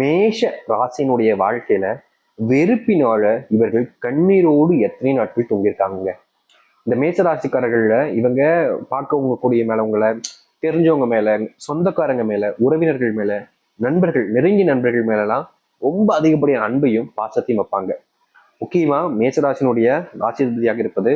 மேஷ ராசினுடைய வாழ்க்கையில வெறுப்பினால இவர்கள் கண்ணீரோடு எத்தனை நாட்கள் தூங்கியிருக்காங்க இந்த மேச ராசிக்காரர்கள்ல இவங்க பார்க்கவங்க கூடிய மேலவங்கள தெரிஞ்சவங்க மேல சொந்தக்காரங்க மேல உறவினர்கள் மேல நண்பர்கள் நெருங்கிய நண்பர்கள் மேலலாம் ரொம்ப அதிகப்படியான அன்பையும் பாசத்தையும் வைப்பாங்க. முக்கியமா மேசராசினுடைய ராசிபதியாக இருப்பது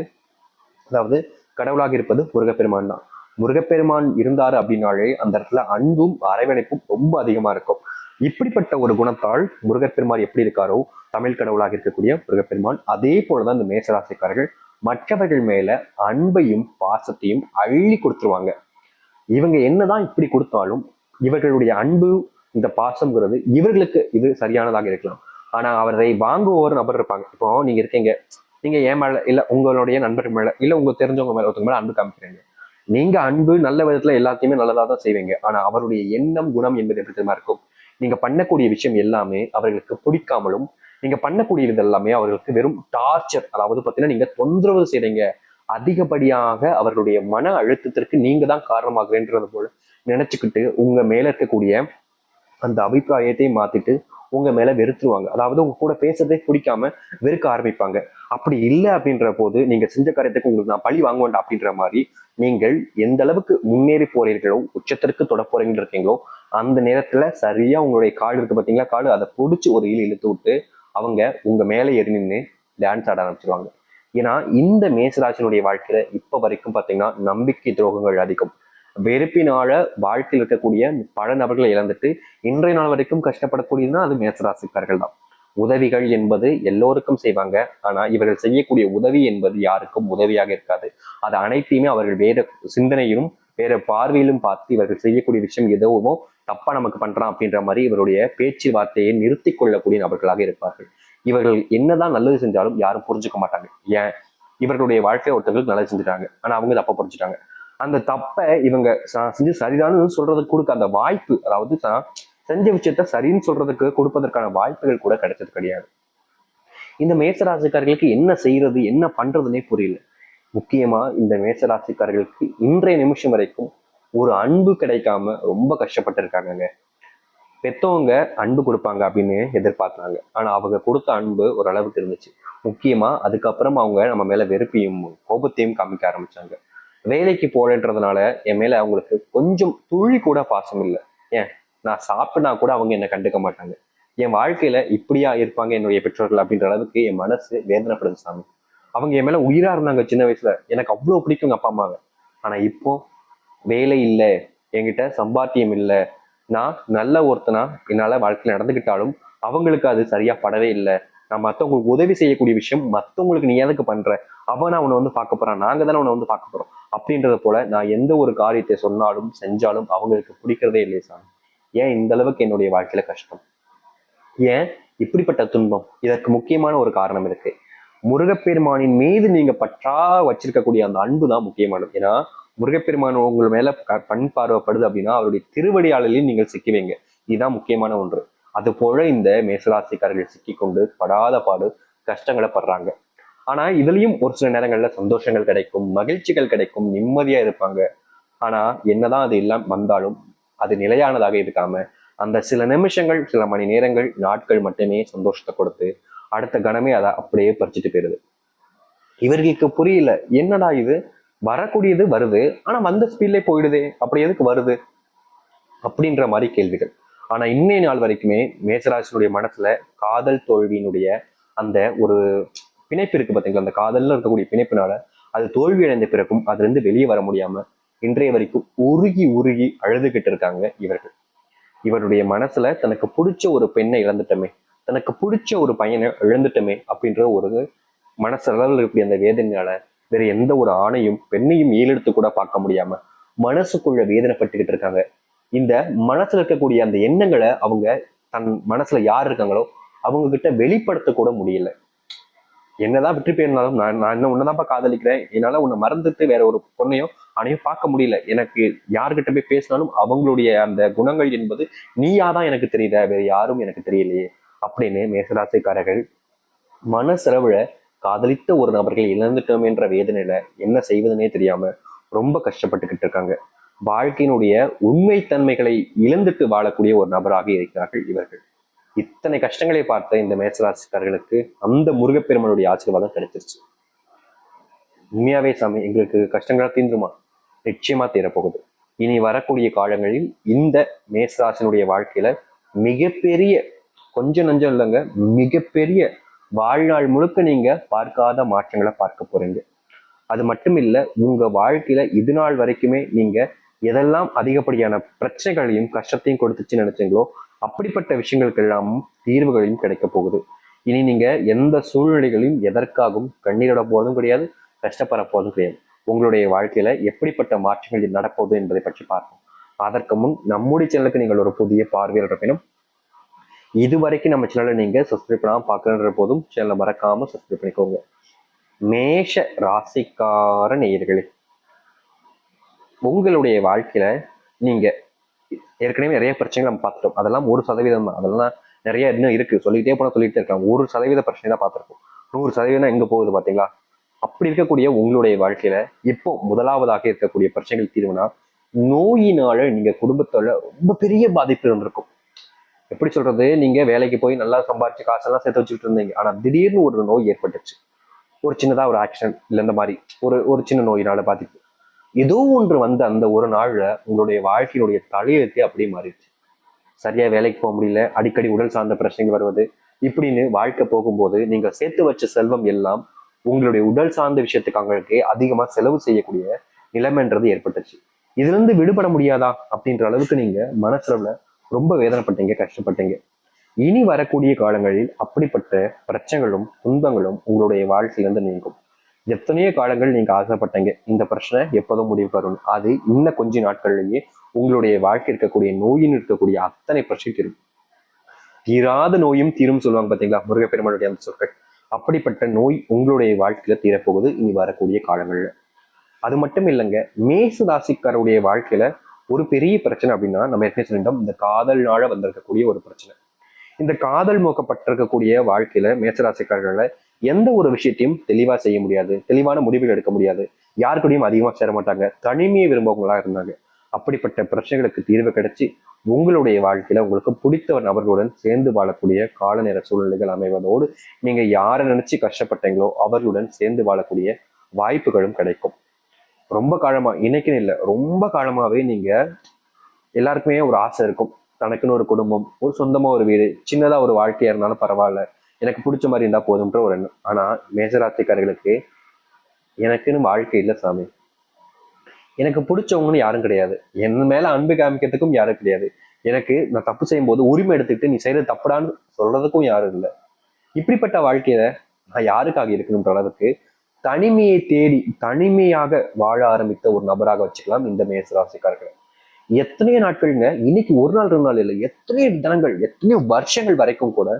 அதாவது கடவுளாக இருப்பது முருகப்பெருமான் தான். முருகப்பெருமான் இருந்தாரு அப்படின்னாலே அந்த இடத்துல அன்பும் அரவணைப்பும் ரொம்ப அதிகமா இருக்கும். இப்படிப்பட்ட ஒரு குணத்தால் முருகப்பெருமான் எப்படி இருக்காரோ தமிழ் கடவுளாக இருக்கக்கூடிய முருகப்பெருமான் அதே போலதான் இந்த மேசராசிக்காரர்கள் மற்றவர்கள் மேல அன்பையும் பாசத்தையும் அள்ளி கொடுத்துருவாங்க. இவங்க என்னதான் இப்படி கொடுத்தாலும் இவர்களுடைய அன்பு இந்த பாசம்ங்கிறது இவர்களுக்கு இது சரியானதாக இருக்கலாம். ஆனா அவரை வாங்குவோர் நபர் இருப்பாங்க. இப்போ நீங்க இருக்கீங்க. நீங்க ஏன் மேல இல்ல உங்களுடைய நண்பர்கள் மேல இல்ல உங்க தெரிஞ்சவங்க மேல ஒருத்தவங்க மேல அன்பு காமிக்கிறீங்க. நீங்க அன்பு நல்ல விதத்துல எல்லாத்தையுமே நல்லதா தான் செய்வீங்க. ஆனா அவருடைய எண்ணம் குணம் என்பது எப்படி தெரியுமா இருக்கும்? நீங்க பண்ணக்கூடிய விஷயம் எல்லாமே அவர்களுக்கு பிடிக்காமலும் நீங்க பண்ணக்கூடியது எல்லாமே அவர்களுக்கு வெறும் டார்ச்சர் அதாவது பாத்தீங்கன்னா நீங்க தொந்தரவு செய்றீங்க. அதிகப்படியாக அவர்களுடைய மன அழுத்தத்திற்கு நீங்க தான் காரணமாகிறேன்றது போல நினைச்சுக்கிட்டு உங்க மேல இருக்கக்கூடிய அந்த அபிப்பிராயத்தை மாத்திட்டு உங்க மேல வெறுத்துருவாங்க. அதாவது உங்க கூட பேசுறதே பிடிக்காம வெறுக்க ஆரம்பிப்பாங்க. அப்படி இல்லை அப்படின்ற போது நீங்க செஞ்ச காரியத்துக்கு உங்களுக்கு நான் பழி வாங்க வேண்டாம் அப்படின்ற மாதிரி நீங்கள் எந்த அளவுக்கு முன்னேறி போறீர்களோ உச்சத்திற்கு தொட போறீங்கன்னு இருக்கீங்களோ அந்த நேரத்துல சரியா உங்களுடைய காடு இருக்கு பாத்தீங்களா? காடு அதை பிடிச்சி ஒரு இழு இழுத்து விட்டு அவங்க உங்க மேல ஏறி நின்று டான்ஸ் ஆட ஆரம்பிச்சிருவாங்க. ஏன்னா இந்த மேசராசினுடைய வாழ்க்கையில இப்ப வரைக்கும் பாத்தீங்கன்னா நம்பிக்கை துரோகங்கள் அதிகம். வெறுப்பினால வாழ்க்கையில் இருக்கக்கூடிய பல நபர்களை இழந்துட்டு இன்றைய நாள் வரைக்கும் கஷ்டப்படக்கூடியதுன்னா அது மேசராசிக்காரர்கள் தான். உதவிகள் என்பது எல்லோருக்கும் செய்வாங்க. ஆனா இவர்கள் செய்யக்கூடிய உதவி என்பது யாருக்கும் உதவியாக இருக்காது. அது அனைத்தையுமே அவர்கள் வேற சிந்தனையிலும் வேற பார்வையிலும் பார்த்து இவர்கள் செய்யக்கூடிய விஷயம் எதுவுமோ தப்பா நமக்கு பண்றான் அப்படின்ற மாதிரி இவருடைய பேச்சு வார்த்தையை நிறுத்தி கொள்ளக்கூடிய நபர்களாக இருப்பார்கள். இவர்கள் என்னதான் நல்லது செஞ்சாலும் யாரும் புரிஞ்சுக்க மாட்டாங்க. ஏன்? இவர்களுடைய வாழ்க்கை ஒருத்தர்களுக்கு நல்லது செஞ்சுட்டாங்க. ஆனா அவங்க தப்பா புரிஞ்சுட்டாங்க. அந்த தப்பை இவங்க செஞ்சு சரிதான்னு சொல்றதுக்கு கொடுக்க அந்த வாய்ப்பு அதாவது தான் செஞ்ச விஷயத்த சரின்னு சொல்றதுக்கு கொடுப்பதற்கான வாய்ப்புகள் கூட கிடைச்சது கிடையாது. இந்த மேசராசிக்காரர்களுக்கு என்ன செய்யறது என்ன பண்றதுன்னே புரியல. முக்கியமா இந்த மேசராசிக்காரர்களுக்கு இன்றைய நிமிஷம் வரைக்கும் ஒரு அன்பு கிடைக்காம ரொம்ப கஷ்டப்பட்டிருக்காங்கங்க. பெத்தவங்க அன்பு கொடுப்பாங்க அப்படின்னு எதிர்பார்த்தாங்க. ஆனா அவங்க கொடுத்த அன்பு ஒரு அளவுக்கு இருந்துச்சு. முக்கியமா அதுக்கப்புறம் அவங்க நம்ம மேல வெறுப்பையும் கோபத்தையும் காமிக்க ஆரம்பிச்சாங்க. வேலைக்கு போறேன்றதுனால என் மேல அவங்களுக்கு கொஞ்சம் துளி கூட பாசம் இல்லை. ஏன்? நான் சாப்பிட்டா கூட அவங்க என்னை கண்டுக்க மாட்டாங்க. என் வாழ்க்கையில இப்படியா இருப்பாங்க என்னுடைய பெற்றோர்கள் அப்படின்ற அளவுக்கு என் மனசு வேதனைப்படுது சாமி. அவங்க என் மேல உயிரா இருந்தாங்க சின்ன வயசுல. எனக்கு அவ்வளோ பிடிக்குங்க அப்பா அம்மாவை ஆனா இப்போ வேலை இல்லை. என்கிட்ட சம்பாத்தியம் இல்லை. நான் நல்ல ஒருத்தனா என்னால வாழ்க்கையில் நடந்துக்கிட்டாலும் அவங்களுக்கு அது சரியா படவே இல்லை. நான் மற்றவங்களுக்கு உதவி செய்யக்கூடிய விஷயம் மற்றவங்களுக்கு நீ எதுக்கு பண்ற? அவன் அவனை வந்து பார்க்க போறான். நாங்க தானே அவனை வந்து பார்க்க போறோம். அப்படின்றத போல நான் எந்த ஒரு காரியத்தை சொன்னாலும் செஞ்சாலும் அவங்களுக்கு பிடிக்கிறதே இல்லை சாமி. ஏன் இந்த அளவுக்கு என்னுடைய வாழ்க்கையில கஷ்டம்? ஏன் இப்படிப்பட்ட துன்பம்? இதற்கு முக்கியமான ஒரு காரணம் இருக்கு. முருகப்பெருமானின் மீது நீங்க பற்றா வச்சிருக்கக்கூடிய அந்த அன்பு தான் முக்கியமானது. ஏன்னா முருகப்பெருமான் உங்கள் மேல க- பார்வைப்படுது அப்படின்னா அவருடைய திருவடியாளலையும் நீங்கள் சிக்குவீங்க இதுதான் முக்கியமான ஒன்று. அது போல இந்த மேசராசிக்காரர்கள் சிக்கிக்கொண்டு படாத பாடு கஷ்டங்களை படுறாங்க. ஆனா இதுலயும் ஒரு சில நேரங்கள்ல சந்தோஷங்கள் கிடைக்கும் மகிழ்ச்சிகள் கிடைக்கும் நிம்மதியா இருப்பாங்க. ஆனா என்னதான் அது எல்லாம் வந்தாலும் அது நிலையானதாக இருக்காம அந்த சில நிமிஷங்கள் சில மணி நேரங்கள் நாட்கள் மட்டுமே சந்தோஷத்தை கொடுத்து அடுத்த கணமே அதை அப்படியே பறிச்சுட்டு போயிருது இவர்களுக்கு புரியல என்னடா இது? வரக்கூடியது வருது ஆனா வந்த ஸ்பீட்ல போயிடுதே அப்படி எதுக்கு வருது? அப்படின்ற மாதிரி கேள்விகள். ஆனா இன்னைய நாள் வரைக்குமே மேசராசினுடைய மனசுல காதல் தோல்வியினுடைய அந்த ஒரு பிணைப்பு இருக்கு பார்த்தீங்களா அந்த காதல்ல இருக்கக்கூடிய பிணைப்பினால அது தோல்வி அடைந்த பிறகும் அதுலேருந்து வெளியே வர முடியாம இன்றைய வரைக்கும் உருகி உருகி அழுதுகிட்டு இருக்காங்க இவர்கள். இவருடைய மனசுல தனக்கு பிடிச்ச ஒரு பெண்ணை இழந்துட்டோமே தனக்கு பிடிச்ச ஒரு பையனை இழந்துட்டோமே அப்படின்ற ஒரு மனசளவில் இருக்கக்கூடிய அந்த வேதனையால வேற எந்த ஒரு ஆணையும் பெண்ணையும் ஏலெடுத்து கூட பார்க்க முடியாம மனசுக்குள்ள வேதனைப்பட்டுக்கிட்டு இருக்காங்க. இந்த மனசுல இருக்கக்கூடிய அந்த எண்ணங்களை அவங்க தன் மனசுல யார் இருக்காங்களோ அவங்க கிட்ட வெளிப்படுத்த கூட முடியல. என்னதான் வெற்றி பெயர்னாலும் நான் நான் இன்னும் உன்னதான்ப்பா காதலிக்கிறேன். என்னால உன்னை மறந்துட்டு வேற ஒரு பொண்ணையோ அனையும் பார்க்க முடியல. எனக்கு யாருக்கிட்ட போய் பேசினாலும் அவங்களுடைய அந்த குணங்கள் என்பது நீயாதான் எனக்கு தெரியுத வேற யாரும் எனக்கு தெரியலையே அப்படின்னு மேசராசிக்காரர்கள் மனசெலவுல காதலித்த ஒரு நபர்களை இழந்துட்டோம் என்ற வேதனையில என்ன செய்வதுனே தெரியாம ரொம்ப கஷ்டப்பட்டுக்கிட்டு இருக்காங்க. வாழ்க்கையினுடைய உண்மைத்தன்மைகளை இழந்துட்டு வாழக்கூடிய ஒரு நபராக இருக்கிறார்கள் இவர்கள். இத்தனை கஷ்டங்களை பார்த்த இந்த மேசராசிக்காரர்களுக்கு அந்த முருகப்பெருமனுடைய ஆசீர்வாதம் கிடைச்சிருச்சு. உண்மையாவே சாமி எங்களுக்கு கஷ்டங்களா தீந்துருமா? நிச்சயமா தீரப்போகுது. இனி வரக்கூடிய காலங்களில் இந்த மேசராசினுடைய வாழ்க்கையில மிகப்பெரிய கொஞ்சம் நஞ்சம் இல்லைங்க மிகப்பெரிய வாழ்நாள் முழுக்க நீங்க பார்க்காத மாற்றங்களை பார்க்க போறீங்க. அது மட்டும் இல்ல உங்க வாழ்க்கையில இது நாள் வரைக்குமே நீங்க எதெல்லாம் அதிகப்படியான பிரச்சனைகளையும் கஷ்டத்தையும் கொடுத்துச்சு நினைச்சீங்களோ அப்படிப்பட்ட விஷயங்களுக்கெல்லாம் தீர்வுகளையும் கிடைக்க போகுது. இனி நீங்க எந்த சூழ்நிலைகளையும் எதற்காகவும் கண்ணீரோட போதும் கிடையாது கஷ்டப்பட போதும் கிடையாது. உங்களுடைய வாழ்க்கையில எப்படிப்பட்ட மாற்றங்கள் நடப்போகுது என்பதை பற்றி பார்ப்போம். அதற்கு முன் நம்முடைய சேனலுக்கு நீங்கள் ஒரு புதிய பார்வையாளர் இருப்பினும் இது வரைக்கும் நம்ம சேனலை நீங்க சப்ஸ்கிரைப் பண்ணாம பார்க்கணுன்ற போதும் சேனலை மறக்காம சப்ஸ்கிரைப் பண்ணிக்கோங்க. மேஷ ராசிக்கார நேயர்களே உங்களுடைய வாழ்க்கையில நீங்க ஏற்கனவே நிறைய பிரச்சனைகள் நம்ம பார்த்துட்டோம். அதெல்லாம் ஒரு சதவீதம் தான். அதெல்லாம் நிறைய இன்னும் இருக்கு. சொல்லிட்டே போனா சொல்லிட்டே இருக்காங்க ஒரு சதவீத பிரச்சனை தான் பார்த்துருக்கோம் நூறு சதவீதம் எங்க போகுது பாத்தீங்களா அப்படி இருக்கக்கூடிய உங்களுடைய வாழ்க்கையில இப்போ முதலாவதாக இருக்கக்கூடிய பிரச்சனைகள் தீர்வுனா நோயினால நீங்க குடும்பத்தோட ரொம்ப பெரிய பாதிப்பு இருந்திருக்கும் எப்படி சொல்றது? நீங்க வேலைக்கு போய் நல்லா சம்பாரிச்சு காசெல்லாம் சேர்த்து வச்சுட்டு இருந்தீங்க. ஆனா திடீர்னு ஒரு நோய் ஏற்பட்டுச்சு ஒரு சின்னதா ஒரு ஆக்சிடென்ட் இல்லை இந்த மாதிரி. ஒரு ஒரு சின்ன நோயினால பாதிப்பு. ஏதோ ஒன்று வந்த அந்த ஒரு நாள்ல உங்களுடைய வாழ்க்கையினுடைய தலையெழுத்தே அப்படியே மாறிடுச்சு. சரியா வேலைக்கு போக முடியல அடிக்கடி உடல் சார்ந்த பிரச்சனைகள் வருவது இப்படின்னு வாழ்க்கை போகும்போது நீங்க சேர்த்து வச்ச செல்வம் எல்லாம் உங்களுடைய உடல் சார்ந்த விஷயத்துக்காங்களுக்கு அதிகமா செலவு செய்யக்கூடிய நிலைமைன்றது ஏற்பட்டுச்சு. இதுல இருந்து விடுபட முடியாதா அப்படின்ற அளவுக்கு நீங்க மனசளவுல ரொம்ப வேதனைப்பட்டீங்க கஷ்டப்பட்டீங்க. இனி வரக்கூடிய காலங்களில் அப்படிப்பட்ட பிரச்சனைகளும் துன்பங்களும் உங்களுடைய வாழ்க்கையிலிருந்து நீங்கும். எத்தனையோ காலங்கள் நீங்க ஆசைப்பட்டீங்க. இந்த பிரச்சனை எப்போதும் முடிவு வரும் அது இன்னும் கொஞ்ச நாட்கள்லயே உங்களுடைய வாழ்க்கை இருக்கக்கூடிய நோயின் இருக்கக்கூடிய அத்தனை பிரச்சனை தீரும். தீராத நோயும் தீரும் சொல்லுவாங்க பாத்தீங்களா? முருகப்பெருமானுடைய அந்த சொற்கள். அப்படிப்பட்ட நோய் உங்களுடைய வாழ்க்கையில தீரப்போகுது. இனி வரக்கூடிய காலங்கள்ல. அது மட்டும் இல்லைங்க. மேச ராசிக்காரருடைய வாழ்க்கையில ஒரு பெரிய பிரச்சனை அப்படின்னா நம்ம ஏற்கனவே சொல்லிட்டோம் இந்த காதல்னால வந்திருக்கக்கூடிய ஒரு பிரச்சனை. இந்த காதல் மோக்கப்பட்டிருக்கக்கூடிய வாழ்க்கையில மேசராசிக்காரர்களை எந்த ஒரு விஷயத்தையும் தெளிவா செய்ய முடியாது. தெளிவான முடிவுகள் எடுக்க முடியாது. யாருக்கூடையும் அதிகமா சேர மாட்டாங்க. தனிமையை விரும்பவங்களா இருந்தாங்க. அப்படிப்பட்ட பிரச்சனைகளுக்கு தீர்வு கிடைச்சி உங்களுடைய வாழ்க்கையில உங்களுக்கு பிடித்த நபர்களுடன் சேர்ந்து வாழக்கூடிய கால நேர சூழ்நிலைகள் அமைவதோடு நீங்க யாரை நினைச்சு கஷ்டப்பட்டீங்களோ அவர்களுடன் சேர்ந்து வாழக்கூடிய வாய்ப்புகளும் கிடைக்கும். ரொம்ப காலமா இன்னைக்குன்னு இல்லை ரொம்ப காலமாவே நீங்க எல்லாருக்குமே ஒரு ஆசை இருக்கும். தனக்குன்னு ஒரு குடும்பம் ஒரு சொந்தமா ஒரு வீடு சின்னதா ஒரு வாழ்க்கையா இருந்தாலும் பரவாயில்ல. எனக்கு பிடிச்ச மாதிரி இருந்தால் போதுன்ற ஒரு எண்ணம். ஆனா மேசராத்திக்காரர்களுக்கு எனக்குன்னு வாழ்க்கை இல்லை சாமி. எனக்கு பிடிச்சவங்கன்னு யாரும் கிடையாது. என் மேல அன்பு காமிக்கிறதுக்கும் யாரும் கிடையாது. எனக்கு நான் தப்பு செய்யும் போது உரிமை எடுத்துக்கிட்டு நீ செய்யறது தப்புடான்னு சொல்றதுக்கும் யாரும் இல்லை. இப்படிப்பட்ட வாழ்க்கையில நான் யாருக்காக இருக்கணும்ன்ற அளவுக்கு தனிமையை தேடி தனிமையாக வாழ ஆரம்பித்த ஒரு நபராக வச்சுக்கலாம் இந்த மேசராசிக்காரர்களை. எத்தனையோ நாட்கள்ங்க இன்னைக்கு ஒரு நாள் ரெண்டு நாள் இல்லை எத்தனையோ தினங்கள் எத்தனையோ வருஷங்கள் வரைக்கும் கூட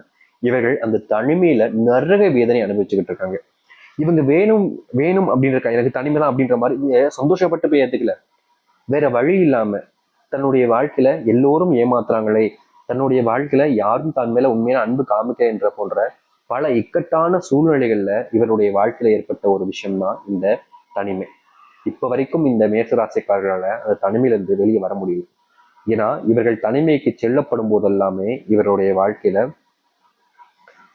இவர்கள் அந்த தனிமையில நரக வேதனை அனுபவிச்சுக்கிட்டு இருக்காங்க. இவங்க வேணும் வேணும் அப்படின்ற எனக்கு தனிமை தான் அப்படின்ற மாதிரி சந்தோஷப்பட்டு போய் ஏத்துக்கல. வேற வழி இல்லாம தன்னுடைய வாழ்க்கையில எல்லோரும் ஏமாத்துறாங்களே தன்னுடைய வாழ்க்கையில யாரும் தன் மேல உண்மையான அன்பு காமிக்க என்ற போன்ற பல இக்கட்டான சூழ்நிலைகள்ல இவருடைய வாழ்க்கையில ஏற்பட்ட ஒரு விஷயம்தான் இந்த தனிமை. இப்ப வரைக்கும் இந்த மேசராசிக்காரர்களால அந்த தனிமையிலிருந்து வெளியே வர முடியும் ஏன்னா இவர்கள் தனிமைக்கு செல்லப்படும் போதெல்லாமே இவருடைய வாழ்க்கையில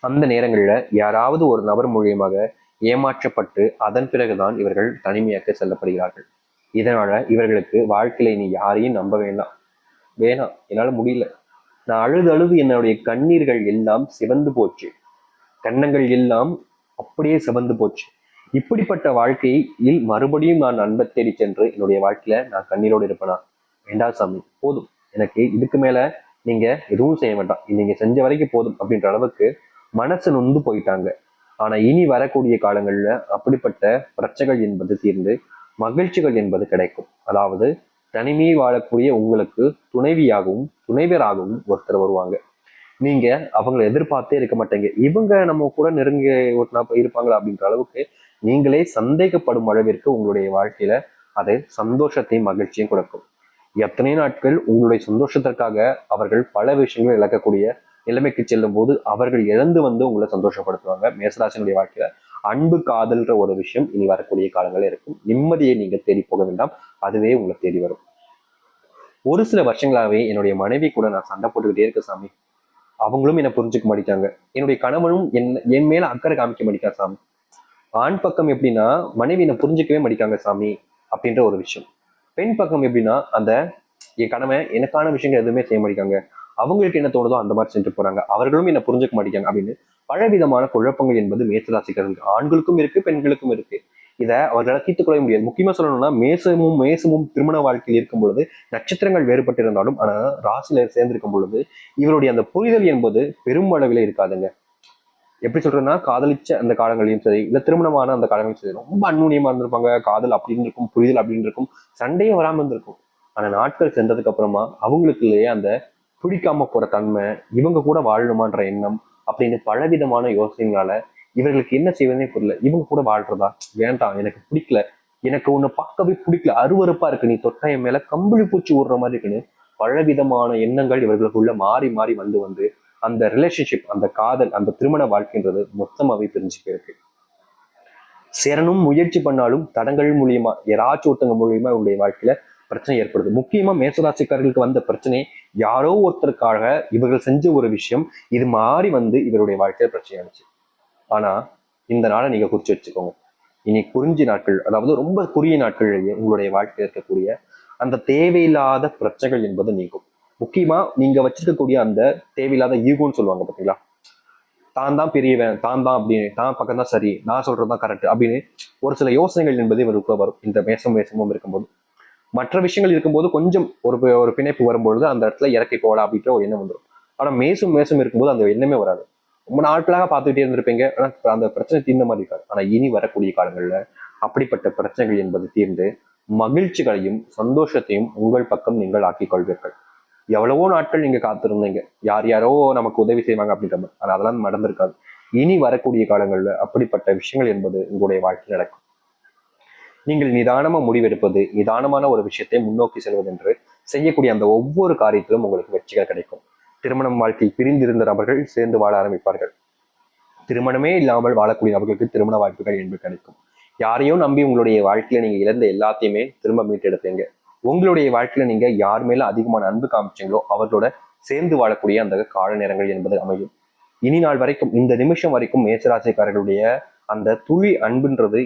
அந்த நேரங்களில் யாராவது ஒரு நபர் மூலியமாக ஏமாற்றப்பட்டு அதன் பிறகுதான் இவர்கள் தனிமையாக்க செல்லப்படுகிறார்கள். இதனால இவர்களுக்கு வாழ்க்கையில இனி யாரையும் நம்ப வேண்டாம் வேணாம். என்னால முடியல. நான் அழுது அழுது என்னுடைய கண்ணீர்கள் எல்லாம் சிவந்து போச்சு. கன்னங்கள் எல்லாம் அப்படியே சிவந்து போச்சு. இப்படிப்பட்ட வாழ்க்கையில் மறுபடியும் நான் அன்பை தேடி சென்று என்னுடைய வாழ்க்கையில நான் கண்ணீரோடு இருப்பேனா? வேண்டாம் சாமி. போதும். எனக்கு இதுக்கு மேல நீங்க எதுவும் செய்ய வேண்டாம். நீங்க செஞ்ச வரைக்கும் போதும் அப்படின்ற அளவுக்கு மனசு நொந்து போயிட்டாங்க. ஆனா இனி வரக்கூடிய காலங்கள்ல அப்படிப்பட்ட பிரச்சனைகள் என்பது தீர்ந்து மகிழ்ச்சிகள் என்பது கிடைக்கும். அதாவது தனிமையை வாழக்கூடிய உங்களுக்கு துணைவியாகவும் துணைவராகவும் ஒருத்தர் வருவாங்க. நீங்க அவங்களை எதிர்பார்த்தே இருக்க மாட்டீங்க. இவங்க நம்ம கூட நெருங்கி இருப்பாங்களா அப்படின்ற அளவுக்கு நீங்களே சந்தேகப்படும் அளவிற்கு உங்களுடைய வாழ்க்கையில அது சந்தோஷத்தையும் மகிழ்ச்சியும் கொடுக்கும். எத்தனை நாட்கள் உங்களுடைய சந்தோஷத்திற்காக அவர்கள் பல விஷயங்களை இழக்கக்கூடிய நிலைமைக்கு செல்லும் போது அவர்கள் இழந்து வந்து உங்களை சந்தோஷப்படுத்துவாங்க. மேசராசனுடைய வாழ்க்கையில அன்பு காதல்ன்ற ஒரு விஷயம் இனி வரக்கூடிய காலங்களில் இருக்கும். நிம்மதியை நீங்க தேடி போக வேண்டாம். அதுவே உங்களை தேடி வரும். ஒரு சில வருஷங்களாவே என்னுடைய மனைவி கூட நான் சண்டை போட்டுக்கிட்டே இருக்க சாமி. அவங்களும் என்னை புரிஞ்சுக்க மாட்டேங்காங்க என்னுடைய கணவனும் என் என் மேல அக்கறை காமிக்க மாட்டேங்கார் சாமி. ஆண் பக்கம் எப்படின்னா மனைவி என்னை புரிஞ்சிக்கவே மாட்டேங்காங்க சாமி அப்படின்ற ஒரு விஷயம். பெண் பக்கம் எப்படின்னா அந்த என் கணவன் எனக்கான விஷயங்கள் எதுவுமே செய்ய மாட்டேங்காங்க அவங்களுக்கு என்ன தோணுதோ அந்த மாதிரி சென்று போறாங்க. அவர்களும் என்ன புரிஞ்சுக்க மாட்டேங்காங்க அப்படின்னு பலவிதமான குழப்பங்கள் என்பது மேசராசிக்காரர்களுக்கு ஆண்களுக்கும் இருக்கு பெண்களுக்கும் இருக்கு. இதை அவர்களால் தீர்த்துக்கொள்ள முடியாது. முக்கியமா சொல்லணும்னா மேசமும் மேசமும் திருமண வாழ்க்கையில் இருக்கும் பொழுது நட்சத்திரங்கள் வேறுபட்டு இருந்தாலும் ஆனா ராசியில சேர்ந்திருக்கும் பொழுது இவருடைய அந்த புரிதல் என்பது பெரும் அளவில் இருக்காதுங்க. எப்படி சொல்றேன்னா காதலிச்ச அந்த காலங்களையும் சரி இல்ல திருமணமான அந்த காலங்களையும் சரி ரொம்ப அந்நுண்ணியமா இருந்திருப்பாங்க. காதல் அப்படின்னு இருக்கும் புரிதல் அப்படின்னு இருக்கும் சண்டையே வராம இருந்திருக்கும். ஆனா நாட்கள் சென்றதுக்கு அப்புறமா அவங்களுக்குள்ளேயே அந்த பிடிக்காம போற தன்மை இவங்க கூட வாழணுமான்ற எண்ணம் அப்படின்னு பலவிதமான யோசனைகளால இவர்களுக்கு என்ன செய்வதே புரியல. இவங்க கூட வாழ்றதா? வேண்டாம் எனக்கு பிடிக்கல. எனக்கு ஒன்று பார்க்கவே பிடிக்கல. அருவறுப்பா இருக்கு. நீ தொட்ட மேல கம்பளி பூச்சி விடுற மாதிரி இருக்குன்னு பலவிதமான எண்ணங்கள் இவர்களுக்குள்ள மாறி மாறி வந்து வந்து அந்த ரிலேஷன்ஷிப் அந்த காதல் அந்த திருமண வாழ்க்கைன்றது மொத்தமாகவே பிரிஞ்சு போயிருக்கு. சேரணும் முயற்சி பண்ணாலும் தடங்கள் மூலியமா யாராச்சும் ஒருத்தங்க மூலியமா இவருடைய வாழ்க்கையில பிரச்சனை ஏற்படுது. முக்கியமா மேசராசிக்காரர்களுக்கு வந்த பிரச்சனை யாரோ ஒருத்தருக்காக இவர்கள் செஞ்ச ஒரு விஷயம் இது மாறி வந்து இவருடைய வாழ்க்கையில பிரச்சனை ஆனிச்சு ஆனா இந்த நாளை நீங்க குறிச்சு வச்சுக்கோங்க. இனி குறிஞ்சி நாட்கள் அதாவது ரொம்ப குறுகிய நாட்கள்லேயே உங்களுடைய வாழ்க்கையில் இருக்கக்கூடிய அந்த தேவையில்லாத பிரச்சனைகள் என்பது நீங்கும். முக்கியமா நீங்க வச்சிருக்கக்கூடிய அந்த தேவையில்லாத ஈகோன்னு சொல்லுவாங்க பாத்தீங்களா? தான் தான் பெரியவன் தான் தான் அப்படின்னு தான் பக்கம் தான் சரி நான் சொல்றதுதான் கரெக்ட் அப்படின்னு ஒரு சில யோசனைகள் என்பது இவருக்குள்ள வரும். இந்த மேசம் மேசமும் இருக்கும்போது. மற்ற விஷயங்கள் இருக்கும்போது கொஞ்சம் ஒரு ஒரு பிணைப்பு வரும்பொழுது அந்த இடத்துல இறக்கி போகலாம் அப்படின்ற ஒரு எண்ணம் வந்துடும் ஆனால் மேசும் மேசும் இருக்கும்போது அந்த எண்ணமே வராது. ரொம்ப நாட்களாக பார்த்துக்கிட்டே இருந்திருப்பீங்க. ஆனா அந்த பிரச்சனை தீர்ந்த மாதிரி இருக்காது. ஆனா இனி வரக்கூடிய காலங்களில் அப்படிப்பட்ட பிரச்சனைகள் என்பது தீர்ந்து மகிழ்ச்சிகளையும் சந்தோஷத்தையும் உங்கள் பக்கம் நீங்கள் ஆக்கிக் கொள்வீர்கள் எவ்வளவோ நாட்கள் நீங்க காத்திருந்தீங்க. யார் யாரோ நமக்கு உதவி செய்வாங்க அப்படின்ற மாதிரி. ஆனா அதெல்லாம் நடந்திருக்காது. இனி வரக்கூடிய காலங்கள்ல அப்படிப்பட்ட விஷயங்கள் என்பது உங்களுடைய வாழ்க்கை நடக்கும். நீங்கள் நிதானமா முடிவெடுப்பது நிதானமான ஒரு விஷயத்தை முன்னோக்கி செல்வது என்று செய்யக்கூடிய அந்த ஒவ்வொரு காரியத்திலும் உங்களுக்கு வெற்றிகள் கிடைக்கும். திருமணம் வாழ்க்கை பிரிந்திருந்த நபர்கள் சேர்ந்து வாழ ஆரம்பிப்பார்கள். திருமணமே இல்லாமல் வாழக்கூடிய நபர்களுக்கு திருமண வாய்ப்புகள் என்பது கிடைக்கும். யாரையும் நம்பி உங்களுடைய வாழ்க்கையில நீங்க இழந்த எல்லாத்தையுமே திரும்ப மீட்டெடுப்பீங்க உங்களுடைய வாழ்க்கையில நீங்க யார் மேல அதிகமான அன்பு காமிச்சீங்களோ அவர்களோட சேர்ந்து வாழக்கூடிய அந்த கால நேரங்கள் என்பது அமையும். இனி நாள் வரைக்கும் இந்த நிமிஷம் வரைக்கும் மேசராசிக்காரர்களுடைய அந்த துளி அன்புன்றது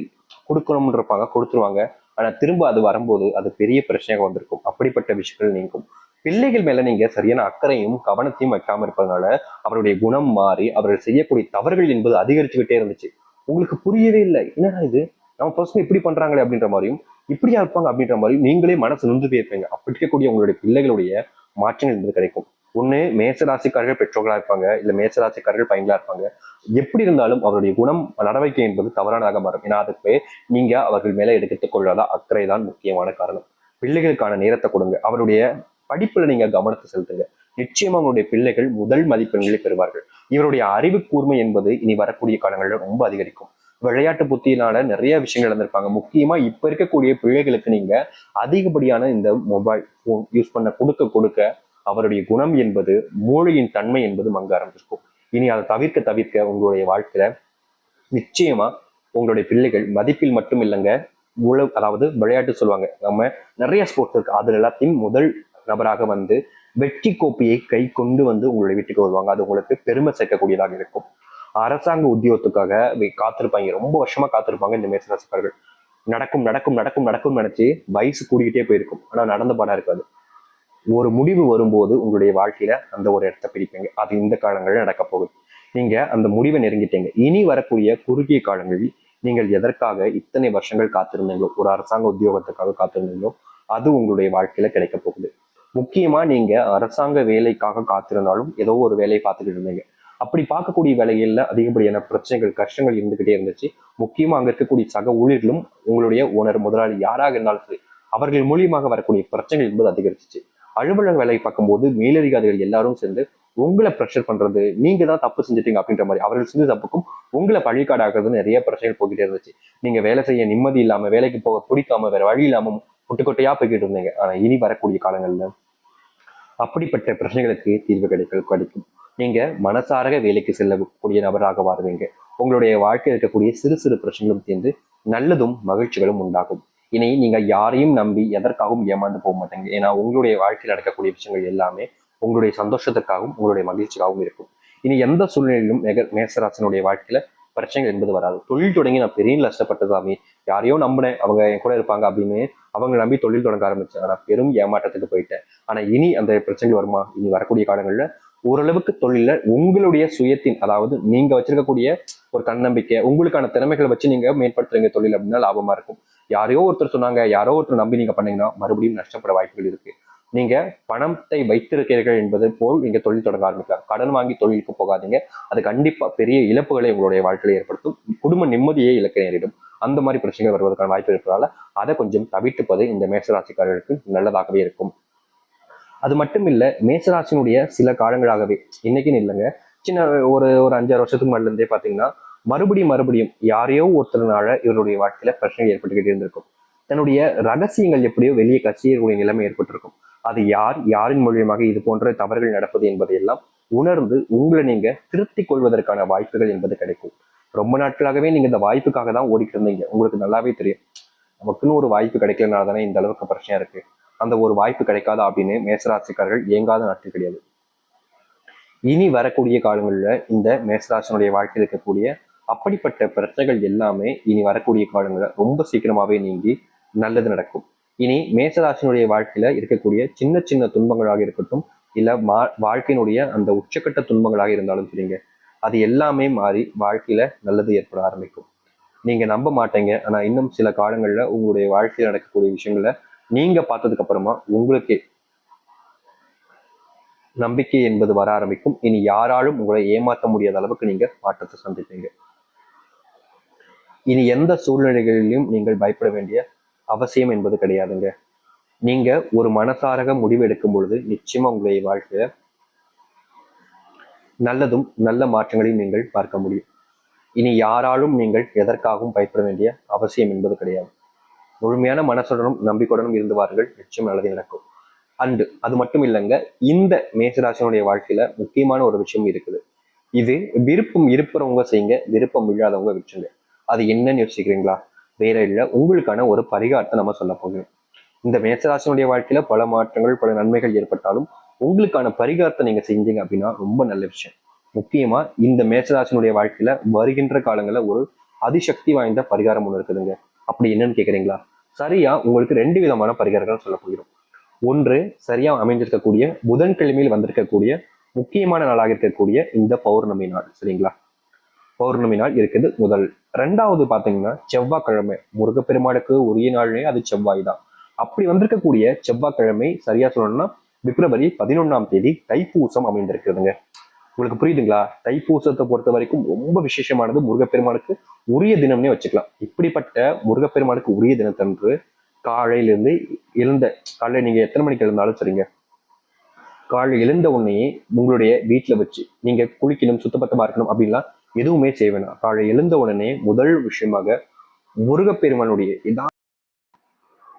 கொடுக்கணும்னு இருப்பாங்க கொடுத்துருவாங்க. ஆனா திரும்ப அது வரும்போது அது பெரிய பிரச்சனையாக வந்திருக்கும். அப்படிப்பட்ட விஷயங்கள் நீங்கும். பிள்ளைகள் மேல நீங்க சரியான அக்கறையும் கவனத்தையும் வைக்காம இருப்பதனால அவருடைய குணம் மாறி அவர்கள் செய்யக்கூடிய தவறுகள் என்பது அதிகரிச்சுக்கிட்டே இருந்துச்சு. உங்களுக்கு புரியவே இல்லை. என்னடா இது? நம்ம பர்சன் இப்படி பண்றாங்களே அப்படின்ற மாதிரியும் இப்படியா இருப்பாங்க அப்படின்ற மாதிரியும் நீங்களே மனசு நொந்து போயிருப்பீங்க அப்படி இருக்கக்கூடிய உங்களுடைய பிள்ளைகளுடைய மாற்றங்கள் என்பது கிடைக்கும். ஒண்ணு மேசராசிக்காரர்கள் பெற்றோர்களா இருப்பாங்க. இல்ல மேசராசிக்காரர்கள் பையங்களா இருப்பாங்க. எப்படி இருந்தாலும் அவருடைய குணம் நடவடிக்கை என்பது தவறானதாக மாறும். ஏன்னா அதுக்கு நீங்க அவர்கள் மேல எடுத்துக் கொள்ளாத அக்கறை தான் முக்கியமான காரணம். பிள்ளைகளுக்கான நேரத்தை கொடுங்க. அவருடைய படிப்புல நீங்க கவனத்தை செலுத்துங்க. நிச்சயமா அவருடைய பிள்ளைகள் முதல் மதிப்பெண்களை பெறுவார்கள். இவருடைய அறிவு கூர்மை என்பது இனி வரக்கூடிய காலங்களில் ரொம்ப அதிகரிக்கும். விளையாட்டு புத்தியினால நிறைய விஷயங்கள் நடந்திருப்பாங்க. முக்கியமா இப்ப இருக்கக்கூடிய பிள்ளைகளுக்கு நீங்க அதிகப்படியான இந்த மொபைல் போன் யூஸ் பண்ண கொடுக்க கொடுக்க அவருடைய குணம் என்பது மூளையின் தன்மை என்பது மங்க ஆரம்பிச்சிருக்கும். இனி அதை தவிர்க்க தவிர்க்க உங்களுடைய வாழ்க்கையில நிச்சயமா உங்களுடைய பிள்ளைகள் மதிப்பில் மட்டும் இல்லைங்க உழவு அதாவது விளையாட்டு சொல்லுவாங்க. நம்ம நிறைய ஸ்போர்ட்ஸ் இருக்கு. அதுல எல்லாத்தையும் முதல் நபராக வந்து வெற்றி கோப்பையை கை கொண்டு வந்து உங்களுடைய வீட்டுக்கு வருவாங்க. அது உங்களுக்கு பெருமை சேர்க்கக்கூடியதாக இருக்கும். அரசாங்க உத்தியோகத்துக்காக காத்திருப்பாங்க. ரொம்ப வருஷமா காத்திருப்பாங்க இந்த மேசராசிக்காரர்கள். நடக்கும் நடக்கும் நடக்கும் நடக்கும் நினைச்சு வயசு கூடிக்கிட்டே போயிருக்கும். ஆனா நடந்த பாடா இருக்காது. ஒரு முடிவு வரும்போது உங்களுடைய வாழ்க்கையில அந்த ஒரு இடத்த பிடிப்பீங்க அது இந்த காலங்களில் நடக்க போகுது. நீங்க அந்த முடிவை நெருங்கிட்டீங்க. இனி வரக்கூடிய குறுகிய காலங்களில் நீங்கள் எதற்காக இத்தனை வருஷங்கள் காத்திருந்தீங்களோ ஒரு அரசாங்க உத்தியோகத்துக்காக காத்திருந்தீங்களோ அது உங்களுடைய வாழ்க்கையில கிடைக்க போகுது. முக்கியமா நீங்க அரசாங்க வேலைக்காக காத்திருந்தாலும் ஏதோ ஒரு வேலையை பார்த்துக்கிட்டு இருந்தீங்க. அப்படி பார்க்கக்கூடிய வேலைகள்ல அதிகப்படியான பிரச்சனைகள் கஷ்டங்கள் இருந்துகிட்டே இருந்துச்சு. முக்கியமா அங்க இருக்கக்கூடிய சக ஊழியர்களும் உங்களுடைய ஓனர் முதலாளி யாராக இருந்தாலும் சரி அவர்கள் மூலியமாக வரக்கூடிய பிரச்சனைகள் என்பது அதிகரிச்சிச்சு. அலுவலக வேலையை பார்க்கும்போது மேலதிகாரிகள் எல்லாரும் சேர்ந்து உங்களை ப்ரெஷர் பண்றது நீங்க தான் தப்பு செஞ்சுட்டீங்க அப்படின்ற மாதிரி அவர்கள் செஞ்ச தப்புக்கும் உங்களை பழிகாடாக்குறது நிறைய பிரச்சனைகள் போய்கிட்டே இருந்துச்சு. நீங்க வேலை செய்ய நிம்மதி இல்லாம வேலைக்கு போக பிடிக்காம வேற வழி இல்லாம குட்டி குட்டையா போய்கிட்டு இருந்தீங்க. ஆனா இனி வரக்கூடிய காலங்கள்ல அப்படிப்பட்ட பிரச்சனைகளுக்கு தீர்வு கிடைக்க கிடைக்கும். நீங்க மனசாரக வேலைக்கு செல்லக்கூடிய நபராக வருவீங்க உங்களுடைய வாழ்க்கையில் இருக்கக்கூடிய சிறு சிறு பிரச்சனைகளும் தீர்ந்து நல்லதும் மகிழ்ச்சிகளும் உண்டாகும். இனி நீங்க யாரையும் நம்பி எதற்காகவும் ஏமாந்து போக மாட்டீங்க. ஏன்னா உங்களுடைய வாழ்க்கையில் நடக்கக்கூடிய விஷயங்கள் எல்லாமே உங்களுடைய சந்தோஷத்துக்காகவும் உங்களுடைய மகிழ்ச்சிக்காகவும் இருக்கும். இனி எந்த சூழ்நிலையிலும் மேக மேசராசனுடைய வாழ்க்கையில பிரச்சனைகள் என்பது வராது. தொழில் தொடங்கி நான் பெரிய நஷ்டப்பட்டதாமே யாரையோ நம்பினேன் அவங்க என் கூட இருப்பாங்க அப்படின்னு அவங்க நம்பி தொழில் தொடங்க ஆரம்பிச்சேன். ஆனால் பெரும் ஏமாற்றத்துக்கு போயிட்டேன். ஆனா இனி அந்த பிரச்சனைகள் வருமா? இனி வரக்கூடிய காலங்களில் ஓரளவுக்கு தொழில உங்களுடைய சுயத்தின் அதாவது நீங்க வச்சிருக்கக்கூடிய ஒரு தன்னம்பிக்கை உங்களுக்கான திறமைகளை வச்சு நீங்க மேம்படுத்துறீங்க தொழில் அப்படின்னா லாபமா இருக்கும். யாரையோ ஒருத்தர் சொன்னாங்க யாரோ ஒருத்தர் நம்பி நீங்க பண்ணீங்கன்னா மறுபடியும் நஷ்டப்பட வாய்ப்புகள் இருக்கு. நீங்க பணத்தை வைத்திருக்கிறீர்கள் என்பது போல் நீங்க தொழில் தொடங்க ஆரம்பிக்கலாம். கடன் வாங்கி தொழிலுக்கு போகாதீங்க. அது கண்டிப்பா பெரிய இழப்புகளை உங்களுடைய வாழ்க்கையில ஏற்படுத்தும். குடும்ப நிம்மதியை இழக்க நேரிடும். அந்த மாதிரி பிரச்சனைகள் வருவதற்கான வாய்ப்பு இருப்பதால அதை கொஞ்சம் தவிர்த்துப்பது இந்த மேசராசிக்காரர்களுக்கு நல்லதாகவே இருக்கும். அது மட்டும் இல்ல மேசராசினுடைய சில காலங்களாகவே இன்னைக்குன்னு இல்லைங்க. சின்ன ஒரு ஒரு அஞ்சாறு வருஷத்துக்கு மேல இருந்தே பாத்தீங்கன்னா மறுபடியும் மறுபடியும் யாரையோ ஒருத்தர்னால இவருடைய வாழ்க்கையில பிரச்சனை ஏற்பட்டுக்கிட்டே இருந்திருக்கும். தன்னுடைய ரகசியங்கள் எப்படியோ வெளியே கசியக்கூடிய நிலைமை ஏற்பட்டிருக்கும். அது யார் யாரின் மூலியமாக இது போன்ற தவறுகள் நடப்பது என்பதையெல்லாம் உணர்ந்து உங்களை நீங்க திருத்திக் கொள்வதற்கான வாய்ப்புகள் என்பது கிடைக்கும். ரொம்ப நாட்களாகவே நீங்க இந்த வாய்ப்புக்காக தான் ஓடிக்கிட்டு இருந்தீங்க. உங்களுக்கு நல்லாவே தெரியும். நமக்குன்னு ஒரு வாய்ப்பு கிடைக்கலனால தானே இந்த அளவுக்கு பிரச்சனையா இருக்கு. அந்த ஒரு வாய்ப்பு கிடைக்காதா அப்படின்னு மேசராசிக்காரர்கள் இயங்காத நாட்கள் கிடையாது. இனி வரக்கூடிய காலங்களில் இந்த மேசராசனுடைய வாழ்க்கையில் இருக்கக்கூடிய அப்படிப்பட்ட பிரச்சனைகள் எல்லாமே இனி வரக்கூடிய காலங்களில் ரொம்ப சீக்கிரமாகவே நீங்கி நல்லது நடக்கும். இனி மேசராசினுடைய வாழ்க்கையில இருக்கக்கூடிய சின்ன சின்ன துன்பங்களாக இருக்கட்டும் இல்ல மா வாழ்க்கையினுடைய அந்த உச்சக்கட்ட துன்பங்களாக இருந்தாலும் சரிங்க அது எல்லாமே மாறி வாழ்க்கையில நல்லது ஏற்பட ஆரம்பிக்கும். நீங்க நம்ப மாட்டீங்க ஆனா இன்னும் சில காலங்கள்ல உங்களுடைய வாழ்க்கையில் நடக்கக்கூடிய விஷயங்களை நீங்க பார்த்ததுக்கு அப்புறமா உங்களுக்கே நம்பிக்கை என்பது வர ஆரம்பிக்கும். இனி யாராலும் உங்களை ஏமாற்ற முடியாத அளவுக்கு நீங்க மாற்றத்தை சந்திப்பீங்க. இனி எந்த சூழ்நிலைகளிலும் நீங்கள் பயப்பட வேண்டிய அவசியம் என்பது கிடையாதுங்க. நீங்க ஒரு மனசாரக முடிவு எடுக்கும் பொழுது நிச்சயமா உங்களுடைய வாழ்க்கைய நல்லதும் நல்ல மாற்றங்களையும் நீங்கள் பார்க்க முடியும். இனி யாராலும் நீங்கள் எதற்காகவும் பயப்பட வேண்டிய அவசியம் என்பது கிடையாது. முழுமையான மனசுடனும் நம்பிக்கையுடனும் இருந்து வாருங்கள். நிச்சயம் நல்லது நடக்கும். அண்டு அது மட்டும் இல்லைங்க இந்த மேசராசனுடைய வாழ்க்கையில முக்கியமான ஒரு விஷயம் இருக்குது. இது விருப்பம் இருப்புறவங்க செய்யுங்க விருப்பம் இல்லாதவங்க விட்டுருங்க. அது என்னன்னு யோசிக்கிறீங்களா? வேற இல்லை உங்களுக்கான ஒரு பரிகாரத்தை நம்ம சொல்ல போகிறோம். இந்த மேசராசினுடைய வாழ்க்கையில பல மாற்றங்கள் பல நன்மைகள் ஏற்பட்டாலும் உங்களுக்கான பரிகாரத்தை நீங்க செஞ்சீங்க அப்படின்னா ரொம்ப நல்ல விஷயம். முக்கியமா இந்த மேசராசினுடைய வாழ்க்கையில வருகின்ற காலங்களில் ஒரு அதிசக்தி வாய்ந்த பரிகாரம் ஒன்று இருக்குதுங்க. அப்படி என்னன்னு கேக்குறீங்களா? சரியா உங்களுக்கு ரெண்டு விதமான பரிகாரங்கள் சொல்ல போகிறோம். ஒன்று சரியா அமைஞ்சிருக்கக்கூடிய புதன்கிழமையில் வந்திருக்கக்கூடிய முக்கியமான நாளாக இருக்கக்கூடிய இந்த பௌர்ணமி நாள் சரிங்களா? பௌர்ணமி நாள் இருக்குது முதல். ரெண்டாவது பார்த்தீங்கன்னா செவ்வாய்க்கிழமை. முருகப்பெருமாளுக்கு உரிய நாள்லேயே அது செவ்வாய் தான். அப்படி வந்திருக்கக்கூடிய செவ்வாய்க்கிழமை சரியா சொல்லணும்னா பிப்ரவரி பதினொன்னாம் தேதி தைப்பூசம் அமைந்திருக்குதுங்க உங்களுக்கு புரியுதுங்களா? தைப்பூசத்தை பொறுத்த வரைக்கும் ரொம்ப விசேஷமானது முருகப்பெருமானுக்கு உரிய தினம்னே வச்சுக்கலாம். இப்படிப்பட்ட முருகப்பெருமானுக்கு உரிய தினத்தன்று காலையிலிருந்து எழுந்த காலையில் நீங்க எத்தனை மணிக்கு எழுந்தாலும் சரிங்க. காலை எழுந்த உடனேயே உங்களுடைய வீட்டுல வச்சு நீங்க குளிக்கணும் சுத்தபத்தமா இருக்கணும் அப்படின்லாம் எதுவுமே செய்ய வேணாம் காலை எழுந்த உடனே முதல் விஷயமாக முருகப்பெருமானுடைய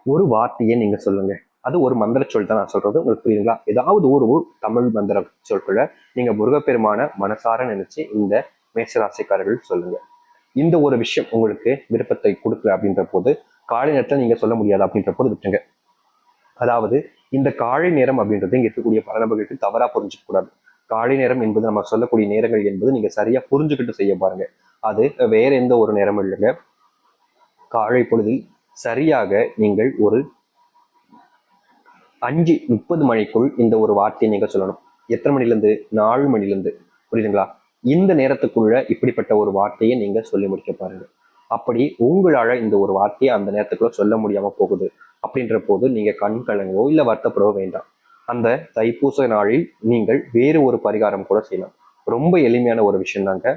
ஒரு வார்த்தையை நீங்க சொல்லுங்க. அது ஒரு மந்திர சொல் தான் நான் சொல்றது. உங்களுக்கு புரியுதுங்களா? ஏதாவது ஒரு தமிழ் மந்திர சொற்களை நீங்க முருகப்பெருமான மனசார நினைச்சு இந்த மேசராசிக்காரர்கள் சொல்லுங்க. இந்த ஒரு விஷயம் உங்களுக்கு விருப்பத்தை கொடுக்கல அப்படின்ற போது காலை நேரத்தில் நீங்க சொல்ல முடியாது அப்படின்ற போது விட்டுங்க அதாவது இந்த காலை நேரம் அப்படின்றது இங்க இருக்கக்கூடிய பல நபர்களுக்கு தவறா புரிஞ்சுக்க கூடாது காலை நேரம் என்பது நம்ம சொல்லக்கூடிய நேரங்கள் என்பது நீங்க சரியா புரிஞ்சுக்கிட்டு செய்ய பாருங்க. அது வேற எந்த ஒரு நேரமும் இல்லைங்க. காலை பொழுதில் சரியாக நீங்கள் ஒரு அஞ்சு முப்பது மணிக்குள் இந்த ஒரு வார்த்தையை நீங்க சொல்லணும். எத்தனை மணிலேருந்து நாலு மணிலேருந்து புரியுதுங்களா? இந்த நேரத்துக்குள்ள இப்படிப்பட்ட ஒரு வார்த்தையை நீங்க சொல்லி முடிக்க பாருங்க. அப்படி உங்களால இந்த ஒரு வார்த்தையை அந்த நேரத்துக்குள்ள சொல்ல முடியாம போகுது. அப்படின்ற போது நீங்க கண் கலங்கவோ இல்ல வருத்தப்படவோ வேண்டாம். அந்த தைப்பூச நாளில் நீங்கள் வேறு ஒரு பரிகாரம் கூட செய்யலாம். ரொம்ப எளிமையான ஒரு விஷயம் தாங்க.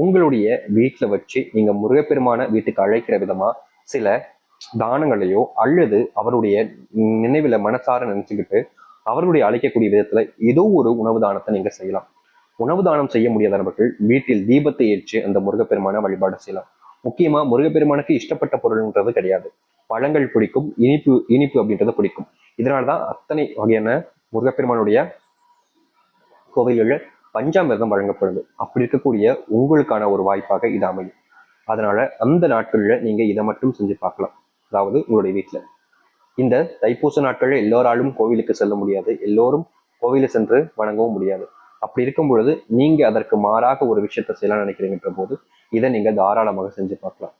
உங்களுடைய வீட்டில் வச்சு நீங்கள் முருகப்பெருமான வீட்டுக்கு அழைக்கிற விதமாக சில தானங்களையோ அல்லது அவருடைய நினைவில் மனசார நினச்சிக்கிட்டு அவர்களுடைய அழைக்கக்கூடிய விதத்தில் ஏதோ ஒரு உணவு தானத்தை நீங்கள் செய்யலாம். உணவு தானம் செய்ய முடியாத நபர்கள் வீட்டில் தீபத்தை ஏற்றி அந்த முருகப்பெருமான வழிபாடு செய்யலாம். முக்கியமாக முருகப்பெருமானுக்கு இஷ்டப்பட்ட பொருள்ன்றது கிடையாது. பழங்கள் பிடிக்கும் இனிப்பு இனிப்பு அப்படின்றது பிடிக்கும். இதனால்தான் அத்தனை வகையான முருகப்பெருமானுடைய கோவில்களில் பஞ்சாமிர்தம் வழங்கப்படுது. அப்படி இருக்கக்கூடிய உங்களுக்கான ஒரு வாய்ப்பாக இது அமையும். அதனால அந்த நாட்களில் நீங்க இதை மட்டும் செஞ்சு பார்க்கலாம். அதாவது உங்களுடைய வீட்டில் இந்த தைப்பூச நாட்களில் எல்லோராலும் கோவிலுக்கு செல்ல முடியாது. எல்லோரும் கோவில சென்று வணங்கவும் முடியாது. அப்படி இருக்கும் பொழுது நீங்க அதற்கு மாறாக ஒரு விஷயத்தை செய்யலாம் நினைக்கிறீங்கன்ற போது இதை நீங்க தாராளமாக செஞ்சு பார்க்கலாம்.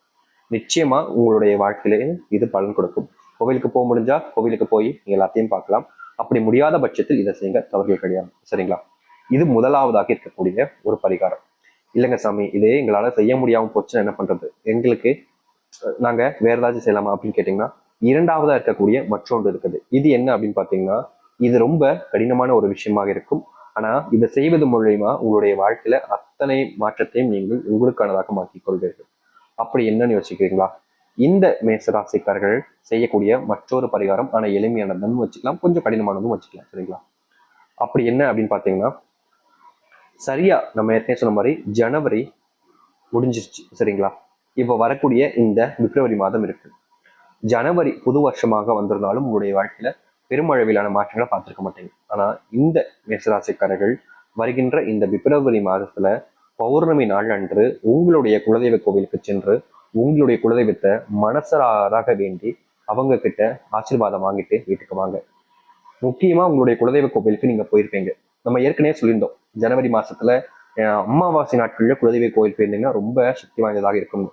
நிச்சயமா உங்களுடைய வாழ்க்கையிலே இது பலன் கொடுக்கும். கோவிலுக்கு போக முடிஞ்சா கோவிலுக்கு போய் நீங்க எல்லாத்தையும் பார்க்கலாம். அப்படி முடியாத பட்சத்தில் இதை செய்யுங்க. தவறுகள் கிடையாது. சரிங்களா? இது முதலாவதாக இருக்கக்கூடிய ஒரு பரிகாரம். இல்லைங்க சாமி இதே எங்களால செய்ய முடியாம போச்சுன்னா என்ன பண்றது? எங்களுக்கு நாங்கள் நாங்க வேற ஏதாச்சும் செய்யலாமா அப்படின்னு கேட்டீங்கன்னா இரண்டாவதா இருக்கக்கூடிய மற்றொன்று இருக்குது. இது என்ன அப்படின்னு பாத்தீங்கன்னா இது ரொம்ப கடினமான ஒரு விஷயமாக இருக்கும். ஆனா இதை செய்வது மூலியமா உங்களுடைய வாழ்க்கையில அத்தனை மாற்றத்தையும் நீங்கள் உங்களுக்கானதாக மாற்றிக் கொள்வீர்கள். அப்படி என்னன்னு யோசிக்கிறீங்களா? இந்த மேசராசிக்காரர்கள் செய்யக்கூடிய மற்றொரு பரிகாரம் ஆனால் எளிமையானதுன்னு வச்சுக்கலாம் கொஞ்சம் கடினமானதும் வச்சுக்கலாம் சரிங்களா? அப்படி என்ன அப்படின்னு பார்த்தீங்கன்னா சரியா நம்ம ஏற்கனவே சொன்ன மாதிரி ஜனவரி முடிஞ்சிருச்சு சரிங்களா? இப்போ வரக்கூடிய இந்த பிப்ரவரி மாதம் இருக்கு. ஜனவரி புது வருஷமாக வந்திருந்தாலும் உங்களுடைய வாழ்க்கையில பெருமளவிலான மாற்றங்களை பார்த்திருக்க மாட்டீங்க. ஆனா இந்த மேசராசிக்காரர்கள் வருகின்ற இந்த பிப்ரவரி மாதத்துல பௌர்ணமி நாள் அன்று உங்களுடைய குலதெய்வ கோவிலுக்கு சென்று உங்களுடைய குலதெய்வத்தை மனசராக வேண்டி அவங்க கிட்ட ஆசீர்வாதம் வாங்கிட்டு வீட்டுக்கு வாங்க. முக்கியமா உங்களுடைய குலதெய்வ கோவிலுக்கு நீங்க போயிருப்பீங்க. நம்ம ஏற்கனவே சொல்லியிருந்தோம். ஜனவரி மாசத்துல அஹ், அமாவாசை நாட்கள்ல குலதெய்வ கோயில் போயிருந்தீங்கன்னா ரொம்ப சக்தி வாய்ந்ததாக இருக்கும்.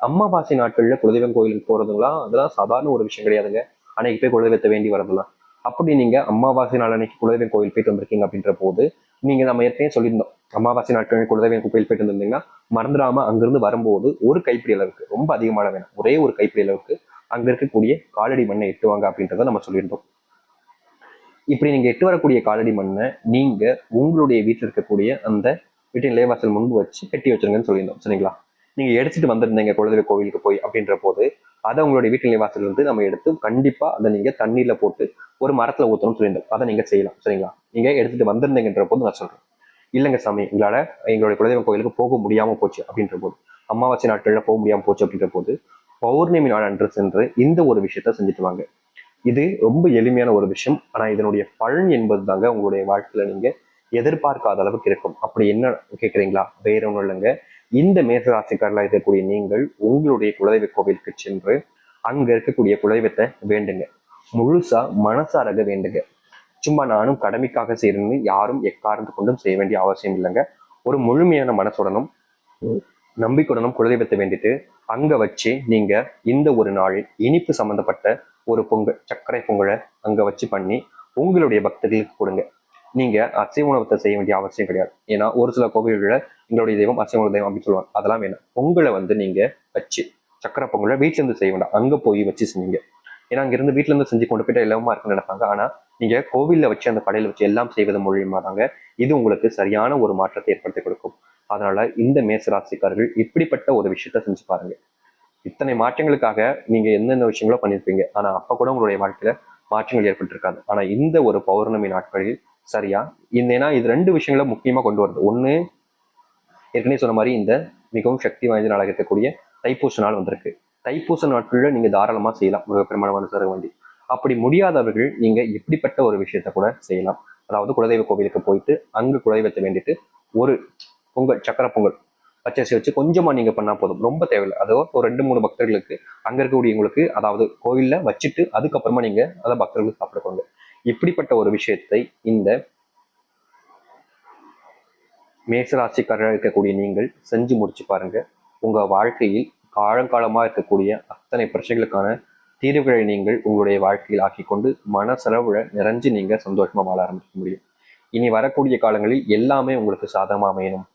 அம்மாவாசை நாட்கள்ல குலதெய்வம் கோயிலுக்கு போறதுலாம் அதெல்லாம் சாதாரண ஒரு விஷயம் கிடையாதுங்க. அன்னைக்கு போய் குலதெய்வத்தை வேண்டி வரதுலாம். அப்படி நீங்க அம்மாவாசை நாள் அன்னைக்கு குலதெய்வம் கோயில் போயிட்டு வந்திருக்கீங்க அப்படின்ற போது நீங்க நம்ம ஏற்கனவே சொல்லியிருந்தோம். அமாவாசை நாட்கள் குலதெய்வம் குப்பையில் போயிட்டு வந்திருந்தீங்கன்னா மறந்துடாம அங்கிருந்து வரும்போது ஒரு கைப்பிடி அளவுக்கு ரொம்ப அதிகமான வேணும். ஒரே ஒரு கைப்பிடி அளவுக்கு அங்க இருக்கக்கூடிய காலடி மண்ணை எட்டுவாங்க அப்படின்றத நம்ம சொல்லியிருந்தோம். இப்படி நீங்க எட்டு வரக்கூடிய காலடி மண்ணை நீங்க உங்களுடைய வீட்டில் இருக்கக்கூடிய அந்த வீட்டின் நிலைவாசல் முன்பு வச்சு கட்டி வச்சிருங்கன்னு சொல்லியிருந்தோம். சரிங்களா? நீங்க எடுத்துட்டு வந்திருந்தீங்க குலதெய்வ கோவிலுக்கு போய் அப்படின்ற போது அதை உங்களுடைய வீட்டின் நிலைவாசல் இருந்து நம்ம எடுத்து கண்டிப்பா அதை நீங்க தண்ணீர்ல போட்டு ஒரு மரத்துல ஊத்தணும்னு சொல்லியிருந்தோம். அதை நீங்க செய்யலாம். சரிங்களா? நீங்க எடுத்துட்டு வந்திருந்தீங்கன்ற போது நான் சொல்றேன். இல்லைங்க சாமி எங்களால் எங்களுடைய குலதெய்வ கோயிலுக்கு போக முடியாமல் போச்சு அப்படின்ற போது அமாவாசை நாட்களில் போக முடியாமல் போச்சு அப்படின்ற போது பௌர்ணமி நாள் அன்று சென்று இந்த ஒரு விஷயத்த செஞ்சுட்டு வாங்க. இது ரொம்ப எளிமையான ஒரு விஷயம். ஆனா இதனுடைய பலன் என்பது தாங்க உங்களுடைய வாழ்க்கையில நீங்க எதிர்பார்க்காத அளவுக்கு இருக்கும். அப்படி என்ன கேட்குறீங்களா வேற ஒன்றும் இல்லைங்க. இந்த மேசராசிக்காரர்களாக இருக்கக்கூடிய நீங்கள் உங்களுடைய குலதெய்வ கோவிலுக்கு சென்று அங்க இருக்கக்கூடிய குலதெய்வத்தை வேண்டுங்க. முழுசா மனசாரக வேண்டுங்க. சும்மா நானும் கடமைக்காக செய்யணும்னு யாரும் எக்காரணத்து கொண்டும் செய்ய வேண்டிய அவசியம் இல்லைங்க. ஒரு முழுமையான மனசுடனும் நம்பிக்கையுடனும் குலதெய்வத்தை வேண்டிட்டு அங்க வச்சு நீங்க இந்த ஒரு நாளில் இனிப்பு சம்பந்தப்பட்ட ஒரு பொங்கல் சர்க்கரை பொங்கலை அங்க வச்சு பண்ணி உங்களுடைய பக்தர்களுக்கு கொடுங்க. நீங்க அசை உணவத்தை செய்ய வேண்டிய அவசியம் கிடையாது. ஏன்னா ஒரு சில கோவில்களில் எங்களுடைய தெய்வம் அசைவ உணவு தெய்வம் அப்படின்னு சொல்லுவாங்க. அதெல்லாம் வேணாம். பொங்கலை வந்து நீங்க வச்சு சக்கரை பொங்கலை வீட்டுல இருந்து செய்ய வேண்டாம். அங்க போய் வச்சு செஞ்சீங்க. ஏன்னா அங்க இருந்து வீட்டுல இருந்து செஞ்சு கொண்டு போயிட்டு இலவமா இருக்குன்னு நினைப்பாங்க. ஆனா நீங்க கோவில்ல வச்சு அந்த கடையில வச்சு எல்லாம் செய்வது மூலியமா தாங்க இது உங்களுக்கு சரியான ஒரு மாற்றத்தை ஏற்படுத்தி கொடுக்கும். அதனால இந்த மேசராசிக்காரர்கள் இப்படிப்பட்ட ஒரு விஷயத்த செஞ்சு பாருங்க. இத்தனை மாற்றங்களுக்காக நீங்க என்னென்ன விஷயங்களோ பண்ணியிருப்பீங்க. ஆனா அப்ப கூட உங்களுடைய வாழ்க்கையில மாற்றங்கள் ஏற்பட்டிருக்காது. ஆனா இந்த ஒரு பௌர்ணமி நாட்களில் சரியா? இந்த ஏன்னா இது ரெண்டு விஷயங்களை முக்கியமா கொண்டு வருது. ஒண்ணு ஏற்கனவே சொன்ன மாதிரி இந்த மிகவும் சக்தி வாய்ந்த நாளாக இருக்கக்கூடிய தைப்பூச நாள் வந்திருக்கு. தைப்பூச நாட்களில் நீங்கள் தாராளமாக செய்யலாம். முருகப்பெருமான மனசர வேண்டி அப்படி முடியாதவர்கள் நீங்கள் இப்படிப்பட்ட ஒரு விஷயத்த கூட செய்யலாம். அதாவது குலதெய்வ கோவிலுக்கு போயிட்டு அங்கு குலதெய்வத்தை வேண்டிட்டு ஒரு பொங்கல் சக்கரை பொங்கல் பச்சரிசி வச்சு கொஞ்சமாக நீங்கள் பண்ணால் போதும். ரொம்ப தேவையில்லை. அதோ ஒரு ரெண்டு மூணு பக்தர்களுக்கு அங்கே இருக்கக்கூடியவங்களுக்கு அதாவது கோயிலில் வச்சுட்டு அதுக்கப்புறமா நீங்கள் அதை பக்தர்களுக்கு சாப்பிடுவாங்க இப்படிப்பட்ட ஒரு விஷயத்தை இந்த மேசராசிக்காரராக இருக்கக்கூடிய நீங்கள் செஞ்சு முடிச்சு பாருங்க. உங்கள் வாழ்க்கையில் ஆழங்காலமாக இருக்கக்கூடிய அத்தனை பிரச்சனைகளுக்கான தீர்வுகளை நீங்கள் உங்களுடைய வாழ்க்கையில் ஆக்கிக்கொண்டு மனசெலவுல நிறைஞ்சு நீங்கள் சந்தோஷமாக வாழ ஆரம்பிக்க முடியும். இனி வரக்கூடிய காலங்களில் எல்லாமே உங்களுக்கு சாதகமாக அமையணும்.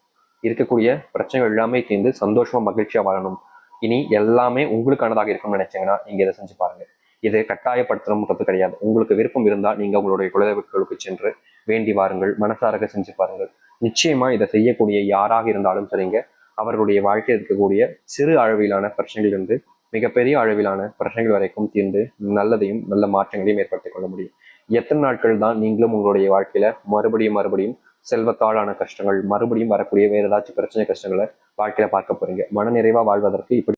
இருக்கக்கூடிய பிரச்சனைகள் எல்லாமே தீர்ந்து சந்தோஷமாக மகிழ்ச்சியாக வாழணும். இனி எல்லாமே உங்களுக்கானதாக இருக்கும்னு நினைச்சீங்கன்னா நீங்கள் இதை செஞ்சு பாருங்கள் இது கட்டாயப்படுத்தணும்ன்றது கிடையாது. உங்களுக்கு விருப்பம் இருந்தால் நீங்கள் உங்களுடைய குலதெய்வங்களுக்கு சென்று வேண்டி வாருங்கள். மனசாரக செஞ்சு பாருங்கள். நிச்சயமா இதை செய்யக்கூடிய யாராக இருந்தாலும் சரிங்க. அவர்களுடைய வாழ்க்கையில் இருக்கக்கூடிய சிறு அளவிலான பிரச்சனைகளிலிருந்து மிகப்பெரிய அளவிலான பிரச்சனைகள் வரைக்கும் தீர்ந்து நல்லதையும் நல்ல மாற்றங்களையும் ஏற்படுத்திக் கொள்ள முடியும். எத்தனை நாட்கள் தான் நீங்களும் உங்களுடைய வாழ்க்கையில மறுபடியும் மறுபடியும் செல்வத்தாளான கஷ்டங்கள் மறுபடியும் வரக்கூடிய வேறு ஏதாச்சும் பிரச்சனை கஷ்டங்களை வாழ்க்கையில பார்க்க போறீங்க. மனநிறைவா வாழ்வதற்கு இப்படி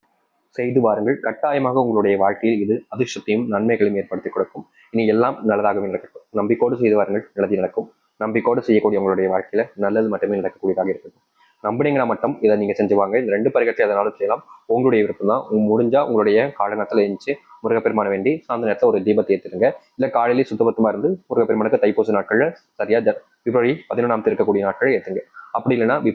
செய்து வாருங்கள். கட்டாயமாக உங்களுடைய வாழ்க்கையில் இது அதிர்ஷ்டத்தையும் நன்மைகளையும் ஏற்படுத்தி கொடுக்கும். இனி எல்லாம் நல்லதாகவே நடக்கட்டும். நம்பிக்கோடு செய்து வாருங்கள். நல்லது நடக்கும். நம்பிக்கோடு செய்யக்கூடிய உங்களுடைய வாழ்க்கையில நல்லது மட்டுமே நடக்கக்கூடியதாக இருக்கட்டும். நம்பினீங்கன்னா மட்டும் இதை நீங்க செஞ்சு வாங்க. இந்த ரெண்டு பரிகட்டை எதனாலும் செய்யலாம். உங்களுடைய விருப்பம் தான். முடிஞ்சா உங்களுடைய காலங்கத்தில் எழுந்துச்சு முருகப்பெருமானை வேண்டி சாயந்தர நேரத்தில் ஒரு தீபத்தை ஏற்றுடுங்க இல்லை காலையிலேயே சுத்தபத்தமாக இருந்து முருகப்பெருமானுக்கு தைப்பூச நாட்களில் சரியா பிப்ரவரி பதினொன்றாம் இருக்கக்கூடிய நாட்கள் ஏற்றுங்க அப்படி இல்லைன்னா